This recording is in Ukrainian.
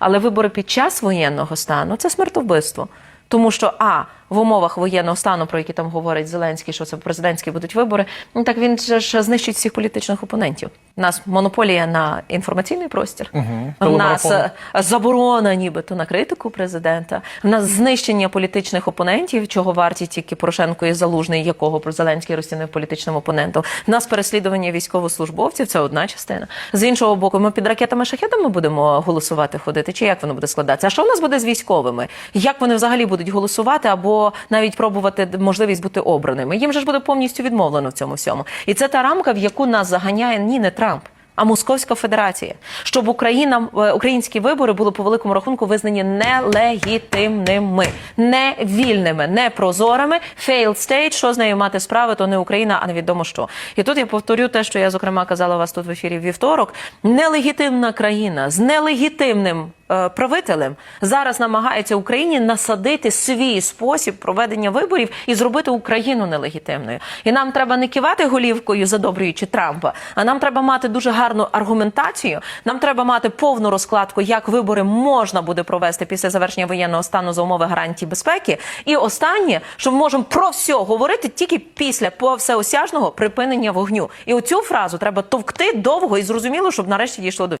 Але вибори під час воєнного стану це смертовбивство. Тому що а в умовах воєнного стану, про які там говорить Зеленський, що це президентські будуть вибори, ну так він же ж знищить всіх політичних опонентів. У нас монополія на інформаційний простір. У нас е, заборона, нібито на критику президента. У нас знищення політичних опонентів, чого варті тільки Порошенко і Залужний, якого про Зеленський розцінив політичним опонентом. У нас переслідування військовослужбовців це одна частина. З іншого боку, ми під ракетами шахетами будемо голосувати ходити. Чи як воно буде складатися? А що в нас буде з військовими? Як вони взагалі будуть голосувати або навіть пробувати можливість бути обраними? Їм же ж буде повністю відмовлено в цьому всьому. І це та рамка, в яку нас заганяє ні не Трамп. А Московська Федерація, щоб Україна е, українські вибори були по великому рахунку визнані нелегітимними, невільними, непрозорими. Failed state, що з нею мати справи, то не Україна, а невідомо що. І тут я повторю те, що я зокрема казала вас тут в ефірі вівторок. Нелегітимна країна з нелегітимним правителем зараз намагається Україні насадити свій спосіб проведення виборів і зробити Україну нелегітимною. І нам треба не кивати голівкою, задобрюючи Трампа, а нам треба мати дуже гарну аргументацію. Нам треба мати повну розкладку, як вибори можна буде провести після завершення воєнного стану за умови гарантій безпеки. І останнє, що ми можемо про все говорити тільки після по всеосяжного припинення вогню. І оцю фразу треба товкти довго і зрозуміло, щоб нарешті дійшло до.